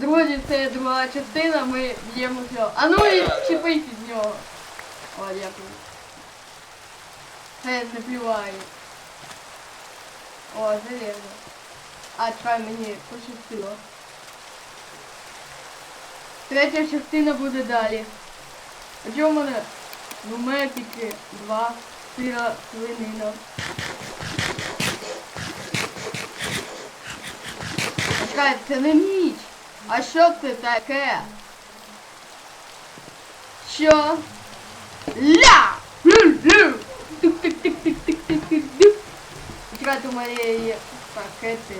Друзі, це друга частина, ми б'ємо все. А ну і чіпись від нього. О, дякую. Це не плюває. О, залезно. А, чекай, мені пощастило. Третя частина буде далі. А чого в мене? Ну, метики, два, сира, свинина. А Чекай, це не ніч. А що це таке? Що? Ля! Лю-лю! Тук-тук-тук-тук-тук-тук-тук. Чекайте, у мене є пакети.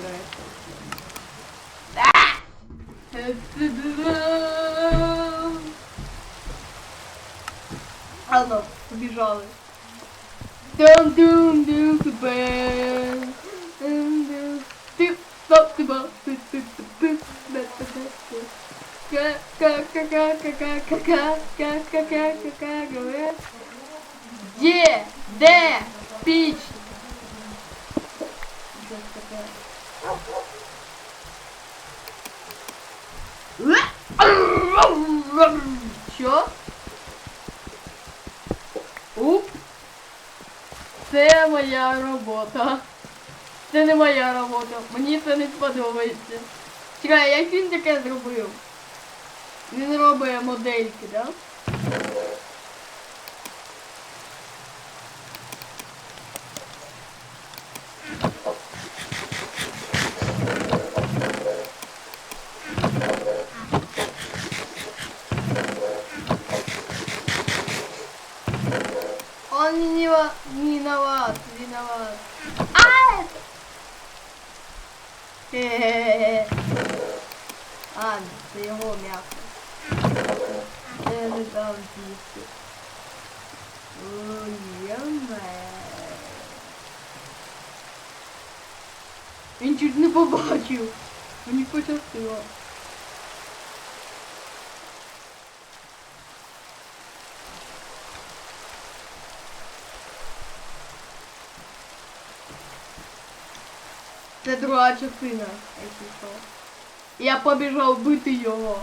Ладно, побіжали. Дум Где? Де? Піч. Що? Уп. Це моя робота. Це не моя робота. Мені це не сподобається. Чекай, як він таке зробив? Він робить модельки, да? Он не, виноват, не виноват, виноват. А! А, це його м'ясо. Це не там яме. Він чуть не побачив. Мені пощастило. Це друга частина, якщо що. Я побіжав бити його.